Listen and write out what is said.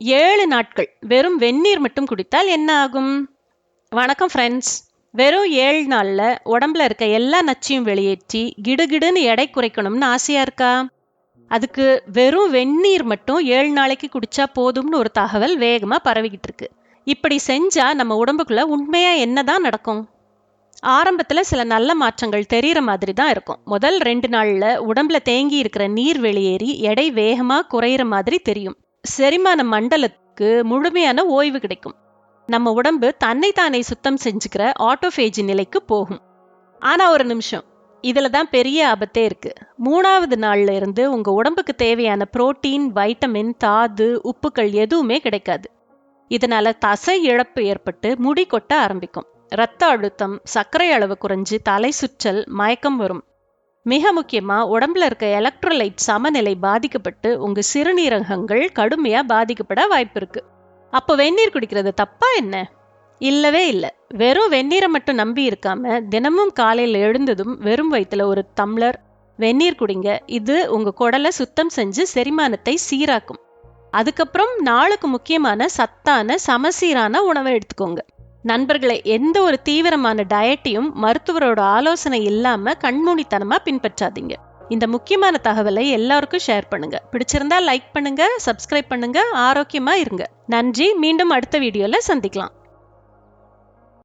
ஏழு நாட்கள் வெறும் வெந்நீர் மட்டும் குடித்தால் என்ன ஆகும்? வணக்கம் ஃப்ரெண்ட்ஸ் வெறும் ஏழு நாள்ல உடம்புல இருக்க எல்லா நச்சையும் வெளியேற்றி கிடுகிடுன்னு எடை குறைக்கணும்னு ஆசையா இருக்கா? அதுக்கு வெறும் வெந்நீர் மட்டும் ஏழு நாளைக்கு குடிச்சா போதும்னு ஒரு தகவல் வேகமா பரவிக்கிட்டு இருக்கு. இப்படி செஞ்சா நம்ம உடம்புக்குள்ள உண்மையா என்னதான் நடக்கும்? ஆரம்பத்துல சில நல்ல மாற்றங்கள் தெரிகிற மாதிரி தான் இருக்கும். முதல் ரெண்டு நாள்ல உடம்புல தேங்கி இருக்கிற நீர் வெளியேறி எடை வேகமா குறையிற மாதிரி தெரியும். செரிமான மண்டலத்துக்கு முழுமையான ஓய்வு கிடைக்கும். நம்ம உடம்பு தன்னை தானே சுத்தம் செஞ்சுக்கிற ஆட்டோஃபேஜி நிலைக்கு போகும். ஆனா ஒரு நிமிஷம். இதுல தான் பெரிய ஆபத்தே இருக்கு. மூணாவது நாள்ல இருந்து உங்க உடம்புக்கு தேவையான புரோட்டீன் வைட்டமின் தாது உப்புக்கள் எதுவுமே கிடைக்காது. இதனால தசை இழப்பு ஏற்பட்டு முடி கொட்ட ஆரம்பிக்கும். இரத்த அழுத்தம் சர்க்கரை அளவு குறைஞ்சு தலை சுற்றல் மயக்கம் வரும். மிக முக்கியமா உடம்புல இருக்க எலக்ட்ரோலைட் சமநிலை பாதிக்கப்பட்டு உங்க சிறுநீரகங்கள் கடுமையா பாதிக்கப்பட வாய்ப்பு இருக்குது அப்போ வெந்நீர் குடிக்கிறது தப்பா என்ன? இல்லவே இல்லை. வெறும் வெந்நீரை மட்டும் நம்பி இருக்காம தினமும் காலையில் எழுந்ததும் வெறும் வயிற்றுல ஒரு தம்ளர் வெந்நீர் குடிங்க. இது உங்க குடலை சுத்தம் செஞ்சு செரிமானத்தை சீராக்கும். அதுக்கப்புறம் நாளுக்கு முக்கியமான சத்தான சமசீரான உணவை எடுத்துக்கோங்க. நண்பர்களை எந்த ஒரு தீவிரமான டயட்டையும் மருத்துவரோட ஆலோசனை இல்லாம கண்மூடித்தனமாக பின்பற்றாதீங்க. இந்த முக்கியமான தகவலை எல்லாருக்கும் ஷேர் பண்ணுங்க. பிடிச்சிருந்தா லைக் பண்ணுங்க சப்ஸ்கிரைப் பண்ணுங்க ஆரோக்கியமா இருங்க. நன்றி மீண்டும் அடுத்த வீடியோல சந்திக்கலாம்.